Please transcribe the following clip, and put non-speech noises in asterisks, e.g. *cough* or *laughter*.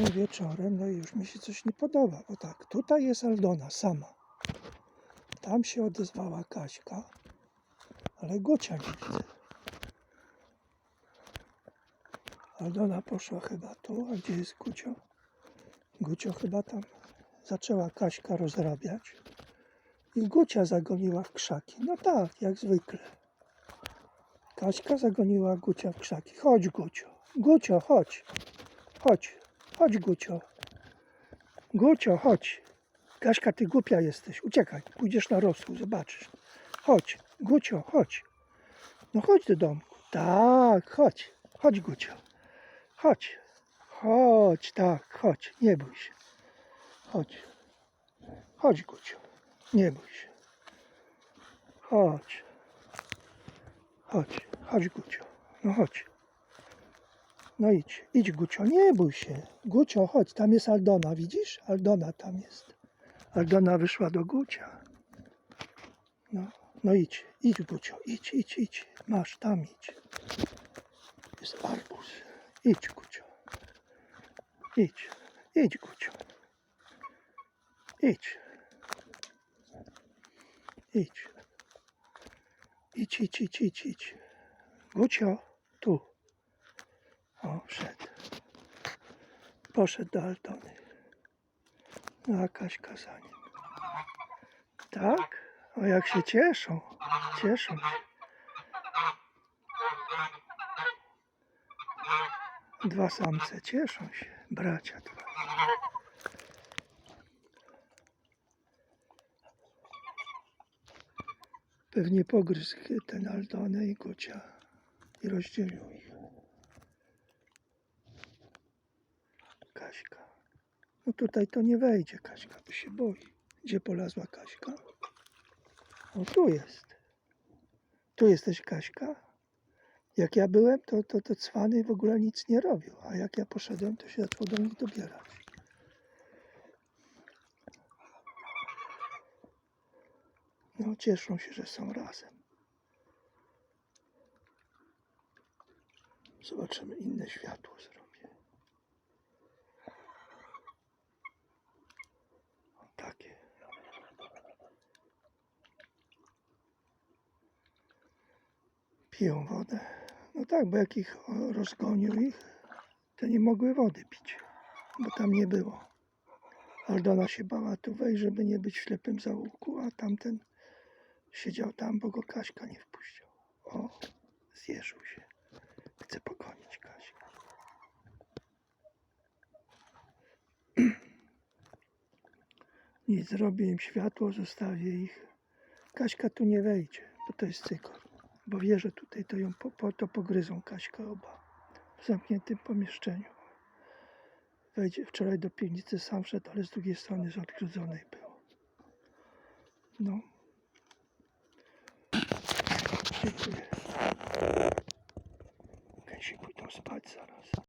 Wieczorem, no i już mi się coś nie podoba, bo tak, tutaj jest Aldona sama. Tam się odezwała Kaśka, ale Gocia nie widzę. Aldona poszła chyba tu, a gdzie jest Gucio? Gucio chyba tam zaczęła Kaśka rozrabiać i Gucia zagoniła w krzaki. No tak, jak zwykle. Kaśka zagoniła Gucia w krzaki. Chodź Gucio, Gucio, chodź. Chodź, chodź Gucio. Gucio, chodź. Kaśka, ty głupia jesteś. Uciekaj, pójdziesz na rosół, zobaczysz. Chodź, Gucio, chodź. No chodź do domku. Tak, chodź. Chodź Gucio. Chodź. Chodź, tak, chodź. Nie bój się. Chodź. Chodź Gucio. Nie bój się. Chodź. Chodź, chodź Gucio. No chodź. No idź, idź Gucio, nie bój się. Gucio, chodź, tam jest Aldona, widzisz? Aldona tam jest. Aldona wyszła do Gucia. No, no idź, idź Gucio, idź, idź, idź. Masz, tam idź. Jest arbuz. Idź Gucio. Idź, idź Gucio. Idź. Idź. Idź, idź, idź, idź, idź. Gucio, tu. O, wszedł. Poszedł do Altony. No, a Kaśka za nim. Tak? O, jak się cieszą. Cieszą się. Dwa samce cieszą się. Bracia dwa. Pewnie pogryzł ten Aldonę i Gucia i rozdzielił ich. Kaśka. No tutaj to nie wejdzie Kaśka, bo się boi. Gdzie polazła Kaśka? O, tu jest. Tu jesteś Kaśka? Jak ja byłem, to, to, to cwany w ogóle nic nie robił, a jak ja poszedłem, to się zaczął do nich dobierać. No, cieszą się, że są razem. Zobaczymy, inne światło zrobię. O, takie. Piją wodę. No tak, bo jak ich rozgonił ich, to nie mogły wody pić, bo tam nie było. Aldona się bała tu wejść, żeby nie być w ślepym zaułku, a tamten siedział tam, bo go Kaśka nie wpuścił. O, zjeżył się. Chce pogonić Kaśkę. *clears throat* Nic, zrobię im światło, zostawię ich. Kaśka tu nie wejdzie, bo to jest cykor. Bo wie, że tutaj to ją po, to pogryzą Kaśka oba. W zamkniętym pomieszczeniu. Wejdzie wczoraj do piwnicy sam wszedł, ale z drugiej strony z odgrudzonej był. No. Dziękuję. Gęsi pójdą spać zaraz.